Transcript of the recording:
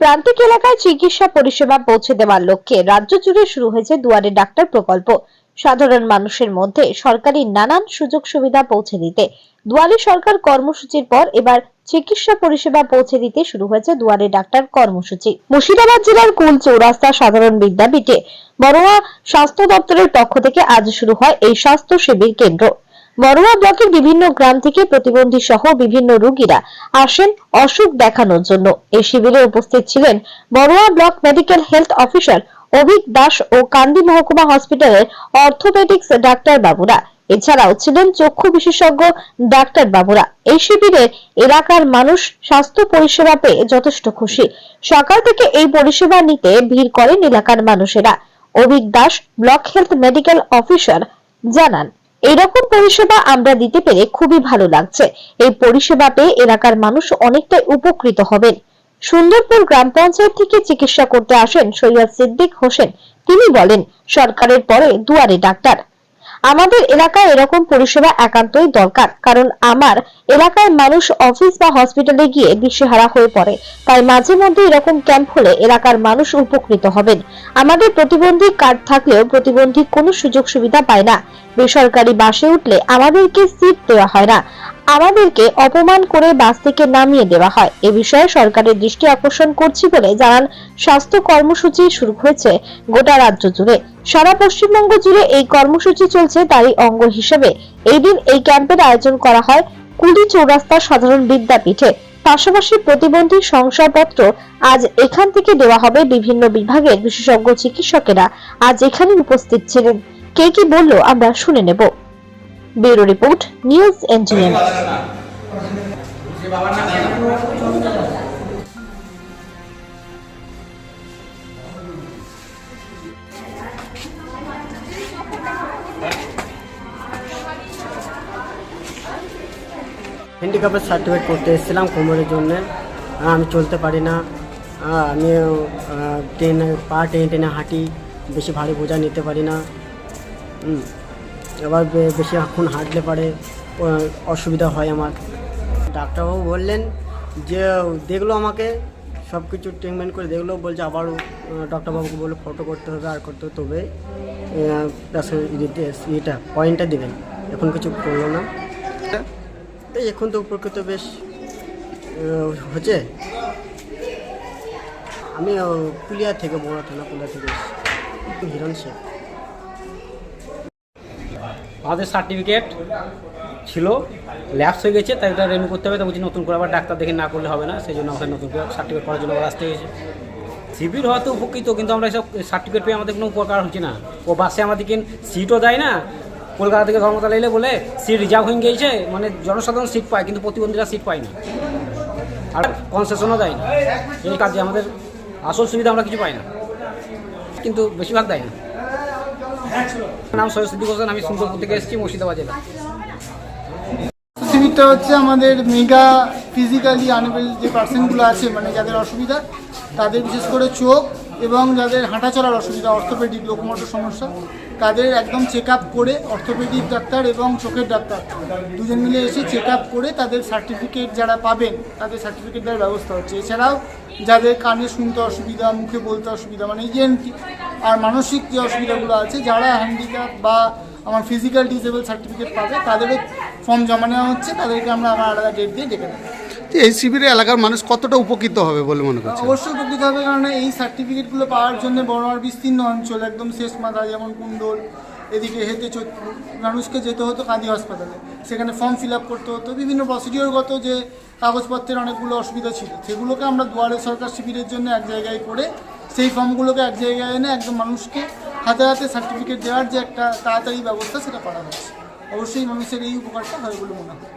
প্রান্তিক এলাকায় চিকিৎসা পরিষেবা পৌঁছে দেওয়ার লক্ষ্যে রাজ্য জুড়ে শুরু হয়েছে দুয়ারে ডাক্তার প্রকল্প। সাধারণ মানুষের মধ্যে সরকারি নানান সুযোগ সুবিধা পৌঁছে দিতে, দুয়ারে সরকার কর্মসূচির পর এবার চিকিৎসা পরিষেবা পৌঁছে দিতে শুরু হয়েছে দুয়ারে ডাক্তার কর্মসূচি। মুর্শিদাবাদ জেলার কুল চৌরাস্তা সাধারণ বিদ্যাপীঠে বড়ুয়া স্বাস্থ্য দপ্তরের পক্ষ থেকে আজ শুরু হয় এই স্বাস্থ্য শিবির কেন্দ্র। বড়ুয়া ব্লকের বিভিন্ন গ্রাম থেকে প্রতিবন্ধী সহ বিভিন্ন রোগীরা আসেন অসুখ দেখানোর জন্য। এই শিবিরে উপস্থিত ছিলেন Barua block medical health officer Abhik Das ও কান্দি মহকুমা হসপিটালের অর্থোপেডিক্স ডাক্তার বাবুরা। এছাড়াও ছিলেন চক্ষু বিশেষজ্ঞ ডাক্তার বাবুরা। এই শিবিরে এলাকার মানুষ স্বাস্থ্য পরিষেবা পেয়ে যথেষ্ট খুশি। সকাল থেকে এই পরিষেবা নিতে ভিড় করেন এলাকার মানুষেরা। Abhik Das, block health medical officer, জানান। এইরকম পরিষেবা আমরা দিতে পেরে খুবই ভালো লাগছে। এই পরিষেবা পেয়ে এলাকার মানুষ অনেকটাই উপকৃত হবেন। সুন্দরপুর গ্রাম পঞ্চায়েত থেকে চিকিৎসা করতে আসেন সৈয়দ সিদ্দিক হোসেন। তিনি বলেন, সরকারের পরে দুয়ারে ডাক্তার। আমাদের এলাকায় এরকম পরিষেবা একান্তই দরকার, কারণ আমার এলাকার মানুষ অফিস বা হসপিটালে গিয়ে দিশেহারা হয়ে পড়ে। তাই মাঝে মধ্যে এরকম ক্যাম্প হলে এলাকার মানুষ উপকৃত হবেন। আমাদের প্রতিবন্ধী কার্ড থাকলেও প্রতিবন্ধী কোনো সুযোগ সুবিধা পায় না। বেসরকারি বাসে উঠলে আমাদেরকে সিট দেওয়া হয় না। আমাদেরকে অপমান করে বাস থেকে নামিয়ে দেওয়া হয়। এ বিষয়ে সরকারের দৃষ্টি আকর্ষণ করছি বলে জানান স্বাস্থ্য কর্মসূচি শুরু হয়েছে গোটা রাজ্য জুড়ে। সারা পশ্চিমবঙ্গ জুড়ে এই কর্মসূচি চলছে তারই অঙ্গ হিসেবে। এই দিন এই ক্যাম্পের আয়োজন করা হয় কুলি চৌরাস্তা সাধারণ বিদ্যাপীঠে। পাশাপাশি প্রতিবন্ধী শংসাপত্র আজ এখান থেকে দেওয়া হবে বিভিন্ন বিভাগের বিশেষজ্ঞ চিকিৎসকেরা। আজ এখানে উপস্থিত ছিলেন। কে কি বলল আমরা শুনে নেব। Bureau report, news NGM. হ্যান্ডিক্যাপের certificate করতে এসেছিলাম কোমরের জন্য। আমি চলতে পারি না। আমি ট্রেনে, পা টেনে টেনে হাঁটি, বেশি ভারী বোঝা নিতে পারি না। বে- বেশিক্ষণ হাঁটলে পারে অসুবিধা হয় আমার। ডাক্তারবাবু বললেন যে, দেখল আমাকে সব কিছু ট্রিটমেন্ট করে দেখল, বলছে আবারও ডক্টরবাবুকে বলে ফটো করতে হবে, আর করতে হবে, তবে এটা পয়েন্টটা দেবেন। এখন কিছু করল না। এই এখন তো উপকৃত বেশ হচ্ছে। আমি পুলিয়া থেকে বড় থানা, পুলিয়া থেকে। হিরণ শেখ। আমাদের সার্টিফিকেট ছিল ল্যাপস হয়ে গেছে, তাই ওটা রেনু করতে হবে তো বলছি নতুন করে আবার ডাক্তার দেখে না করলে হবে না সেই জন্য আমাদের নতুন করে সার্টিফিকেট করার জন্য আবার আসতে হয়েছে। শিবির হয়তো উপকৃত, কিন্তু আমরা সব সার্টিফিকেট পেয়ে আমাদের কোনো উপকার হচ্ছে না। ও বাসে আমাদেরকে সিটও দেয় না, কলকাতা থেকে ধর্মতলা এলে বলে সিট রিজার্ভ হয়ে গিয়েছে মানে জনসাধারণ সিট পায়, কিন্তু প্রতিবন্ধীরা সিট পায় না। আর কনসেশনও দেয় না। এই কাজে আমাদের আসল সুবিধা আমরা কিছু পাই না। কিন্তু বেশিরভাগ দেয় না। নাম সিদ্দিক হোসেন আমি সুন্দরপুর থেকে এসেছি, মুর্শিদাবাদ জেলা। হচ্ছে আমাদের মেগা ফিজিক্যালি আনএবল যে পার্সনগুলো আছে মানে যাদের অসুবিধা, তাদের বিশেষ করে চোখ এবং যাদের হাঁটা চলার অসুবিধা অর্থোপেডিক লোকোমোটর সমস্যা, তাদের একদম চেক করে অর্থোপেডিক ডাক্তার এবং চোখের ডাক্তার। দুজন মিলে এসে চেক করে তাদের সার্টিফিকেট যারা পাবেন, তাদের সার্টিফিকেট দেওয়ার ব্যবস্থা হচ্ছে। এছাড়াও যাদের কানে শুনতে অসুবিধা, মুখে বলতে অসুবিধা মানে ইএনটি আর মানসিক যে অসুবিধাগুলো আছে যারা হ্যান্ডিক্যাপ বা আমার ফিজিক্যাল ডিসেবল সার্টিফিকেট পাবে তাদেরও ফর্ম জমা নেওয়া হচ্ছে তাদেরকে আমরা আমার আলাদা ডেট দিয়ে ডেকে তো এই শিবিরে এলাকার মানুষ কতটা উপকৃত হবে বলে মনে করছে অবশ্যই উপকৃত হবে কারণ এই সার্টিফিকেটগুলো পাওয়ার জন্য বড় আর বিস্তীর্ণ অঞ্চল একদম শেষ মাথা যেমন কুণ্ডল এদিকে হেঁটে মানুষকে যেতে হতো কাঁদি হাসপাতালে। সেখানে ফর্ম ফিল আপ করতে হতো বিভিন্ন প্রসিডিওরগত যে কাগজপত্রের অনেকগুলো অসুবিধা ছিল সেগুলোকে আমরা দুয়ারে সরকার শিবিরের জন্য এক জায়গায় করে সেই ফর্মগুলোকে এক জায়গায় এনে একদম মানুষকে হাতে হাতে সার্টিফিকেট দেওয়ার যে একটা তাড়াতাড়ি ব্যবস্থা সেটা করা হচ্ছে অবশ্যই মানুষের এই উপকারটা হয় বলে মনে হয়।